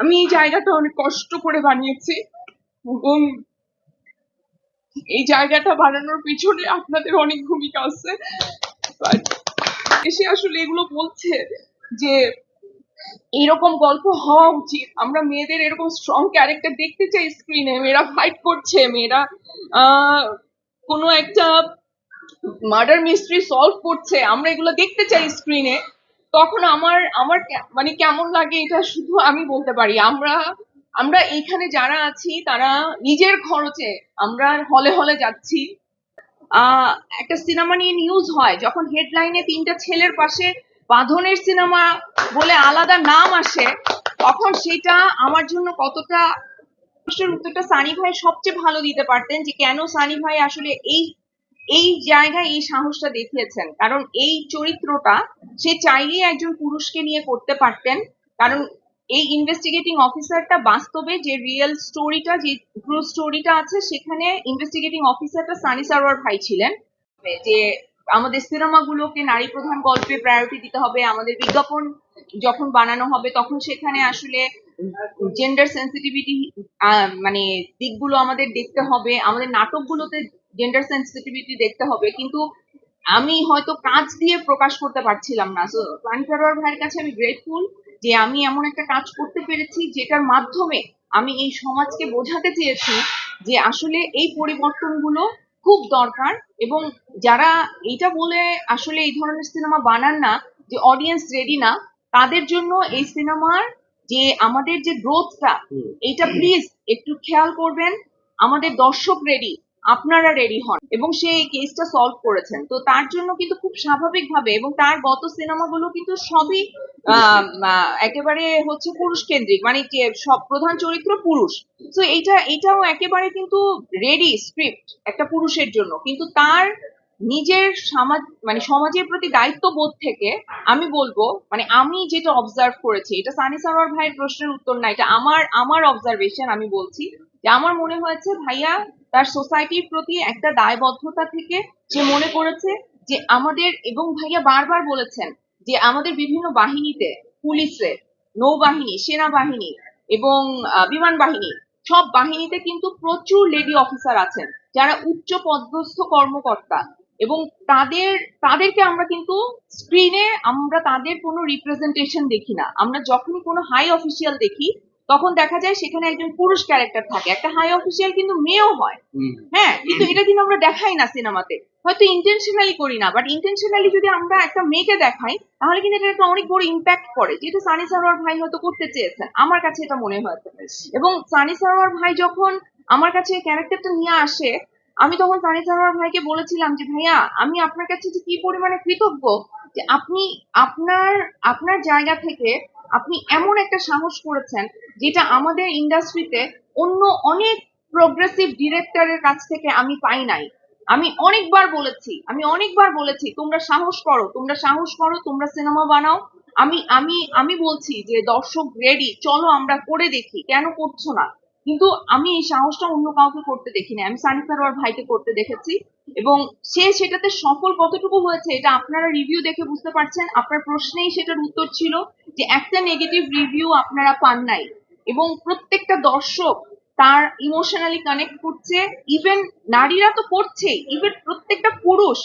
আমি এই জায়গাটা অনেক কষ্ট করে বানিয়েছি। এবং এই জায়গাটা বানানোর পিছনে আপনাদের অনেক ভূমিকা আছে। এসে আসলে এগুলো বলছে যে, এরকম গল্প হওয়া উচিত। আমরা মেয়েদের এরকম স্ট্রং ক্যারেক্টার দেখতে চাই স্ক্রিনে মেয়েরা ফাইট করছে, মেয়েরা কোনো একটা মার্ডার মিস্ট্রি সলভ করছে। আমরা এগুলো দেখতে চাই স্ক্রিনে তখন আমার আমার মানে কেমন লাগে এটা শুধু আমি বলতে পারি। আমরা আমরা এইখানে যারা আছি, তারা নিজের খরচে আমরা হলে হলে যাচ্ছি। একটা সিনেমা নিয়ে নিউজ হয়, যখন হেডলাইনে তিনটা ছেলের পাশে বাঁধনের সিনেমা বলে আলাদা নাম আসে, তখন সেটা আমার জন্য কতটা উত্তরটা সানি ভাই সবচেয়ে ভালো দিতে পারতেন যে কেন সানি ভাই আসলে এই এই জায়গায় এই সাহসটা দেখিয়েছেন। কারণ এই চরিত্রটা সে চাইলেই একজন পুরুষকে নিয়ে করতে পারতেন। কারণ এই ইনভেস্টিগেটিং অফিসারটা বাস্তবে যে রিয়েল স্টোরিটা যে ট্রু স্টোরিটা আছে, সেখানে ইনভেস্টিগেটিং অফিসারটা সানি সারোয়ার ভাই ছিলেন। যে আমাদের সিনেমাগুলোকে নারী প্রধান গল্পে প্রায়োরিটি দিতে হবে, আমাদের বিজ্ঞাপন যখন বানানো হবে, তখন সেখানে আসলে জেন্ডার সেন্সিটিভিটি মানে দিকগুলো আমাদের দেখতে হবে। আমাদের নাটকগুলোতে জেন্ডার সেন্সিটিভিটি দেখতে হবে। কিন্তু আমি হয়তো কাজ দিয়ে প্রকাশ করতে পারছিলাম না। সো প্রাণ ভাইয়ের কাছে আমি গ্রেটফুল যে আমি এমন একটা কাজ করতে পেরেছি যেটার মাধ্যমে আমি এই সমাজকে বোঝাতে চেয়েছি যে আসলে এই পরিবর্তনগুলো খুব দরকার এবং যারা এইটা বলে আসলে এই ধরনের সিনেমা বানান না যে অডিয়েন্স রেডি না তাদের জন্য এই সিনেমার যে আমাদের যে গ্রোথটা এইটা প্লিজ একটু খেয়াল করবেন। আমাদের দর্শক রেডি আপনারা রেডি হন এবং সে এই কেসটা সলভ করেছেন। তো তার জন্য কিন্তু খুব স্বাভাবিকভাবে এবং তার গত সিনেমাগুলো কিন্তু সবই একেবারে হচ্ছে পুরুষ কেন্দ্রিক মানে সব প্রধান চরিত্র পুরুষ। তো এইটা, এটাও একেবারে কিন্তু রেডি স্ক্রিপ্ট একটা পুরুষের জন্য। কিন্তু তার নিজের সমাজ মানে সমাজের প্রতি দায়িত্ববোধ থেকে আমি বলব মানে আমি যেটা অবজার্ভ করেছি, এটা সানি সারোয়ার ভাইয়ের প্রশ্নের উত্তর না, এটা আমার আমার অবজারভেশন আমি বলছি যে আমার মনে হয়েছে ভাইয়া তার সোসাইটির প্রতি একটা দায়বদ্ধতা থেকে সে মনে করেছে যে আমাদের এবং ভাইয়া বারবার বলেছেন যে আমাদের বিভিন্ন বাহিনীতে, পুলিশে, নৌবাহিনী, সেনাবাহিনী এবং বিমান বাহিনী, সব বাহিনীতে কিন্তু প্রচুর লেডি অফিসার আছেন যারা উচ্চ পদস্থ কর্মকর্তা এবং তাদের, তাদেরকে আমরা কিন্তু স্ক্রিনে আমরা তাদের কোনো রিপ্রেজেন্টেশন দেখি না। আমরা যখনই কোনো হাই অফিসিয়াল দেখি তখন দেখা যায় সেখানে একজন পুরুষ ক্যারেক্টার থাকে। একটা হাই অফিসিয়াল কিন্তু মেয়েও হয়। হ্যাঁ কিন্তু এটা কিন্তু আমরা দেখাই না সিনেমাতে হয়তো ইন্টেনশনালি করি না বাট ইন্টেনশনালি যদি আমরা একটা মেয়েকে দেখাই তাহলে কিন্তু এটা একটা অনেক বড় ইম্প্যাক্ট করে যেটা সানি সারোয়ার ভাই হয়তো করতে চেয়েছেন আমার কাছে এটা মনে হয়েছে এবং সানি সারোয়ার ভাই যখন আমার কাছে ক্যারেক্টারটা নিয়ে আসে আমি তখন সানি সারোয়ার ভাইকে বলেছিলাম যে ভাইয়া আমি আপনার কাছে যে কি পরিমাণে কৃতজ্ঞ যে আপনি আপনার আপনার জায়গা থেকে আপনি এমন একটা সাহস করেছেন যেটা আমাদের ইন্ডাস্ট্রিতে অন্য অনেক প্রোগ্রেসিভ ডিরেক্টরের কাছ থেকে আমি পাই নাই। আমি অনেকবার বলেছি, আমি অনেকবার বলেছি, তোমরা সাহস করো, তোমরা সাহস করো, তোমরা সিনেমা বানাও। আমি আমি আমি বলছি যে দর্শক রেডি চলো আমরা করে দেখি, কেন করছ না? কিন্তু আমি এই সাহসটা অন্য কাউকে করতে দেখিনি, আমি সানি সারোয়ার ভাইকে করতে দেখেছি। এবং সে সেটাতে সফল কতটুকু হয়েছে, এটা আপনারা রিভিউ দেখে বুঝতে পারছেন। আপনার প্রশ্নেই সেটার উত্তর ছিল যে একটা নেগেটিভ রিভিউ আপনারা পান নাই। এবং প্রত্যেকটা দর্শক তার ইমোশনালি কানেক্ট করছে। ইভেন নারীরা তো করছেই ইভেন প্রত্যেকটা পুরুষ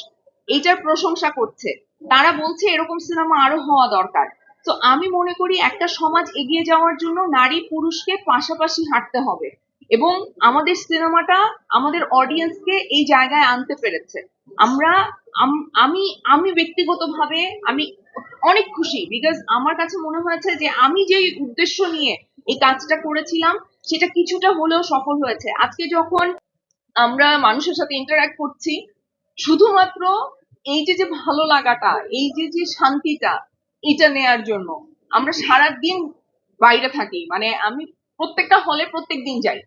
এইটার প্রশংসা করছে। তারা বলছে এরকম সিনেমা আরও হওয়া দরকার। তো আমি মনে করি একটা সমাজ এগিয়ে যাওয়ার জন্য নারী পুরুষকে পাশাপাশি হাঁটতে হবে। এবং আমাদের সিনেমাটা আমাদের অডিয়েন্সকে এই জায়গায় আনতে পেরেছে। আমরা, আম- আমি আমি ব্যক্তিগতভাবে আমি অনেক খুশি বিকজ আমার কাছে মনে হয়েছে যে আমি যেই উদ্দেশ্য নিয়ে এই কাজটা করেছিলাম, সেটা কিছুটা হলেও সফল হয়েছে। আজকে যখন আমরা মানুষের সাথে ইন্টারঅ্যাক্ট করছি, শুধুমাত্র এই যে যে ভালো লাগাটা, এই যে যে শান্তিটা, এটা নেয়ার জন্য আমরা সারা দিন বাইরে থাকি। মানে আমি প্রত্যেকটা হলে প্রত্যেক দিন যাই।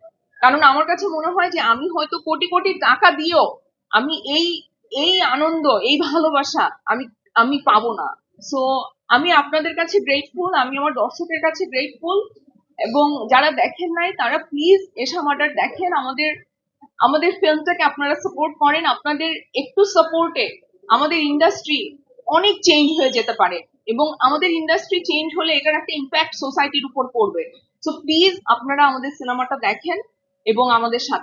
কারণ আমার কাছে মনে হয় যে, আমি হয়তো কোটি কোটি টাকা দিয়েও আমি এই এই আনন্দ, এই ভালোবাসা আমি আমি পাবো না। সো আমি আপনাদের কাছে গ্রেটফুল আমি আমার দর্শকের কাছে গ্রেটফুল এবং যারা দেখেন নাই, তারা প্লিজ এসা মার্ডার দেখেন। আমাদের আমাদের ফিল্মটাকে আপনারা সাপোর্ট করেন। আপনাদের একটু সাপোর্টে আমাদের ইন্ডাস্ট্রি অনেক চেঞ্জ হয়ে যেতে পারে এবং আমাদের ইন্ডাস্ট্রি চেঞ্জ হলে এটার একটা ইম্প্যাক্ট সোসাইটির উপর পড়বে। সো প্লিজ আপনারা আমাদের সিনেমাটা দেখেন এবং আমাদের সাথে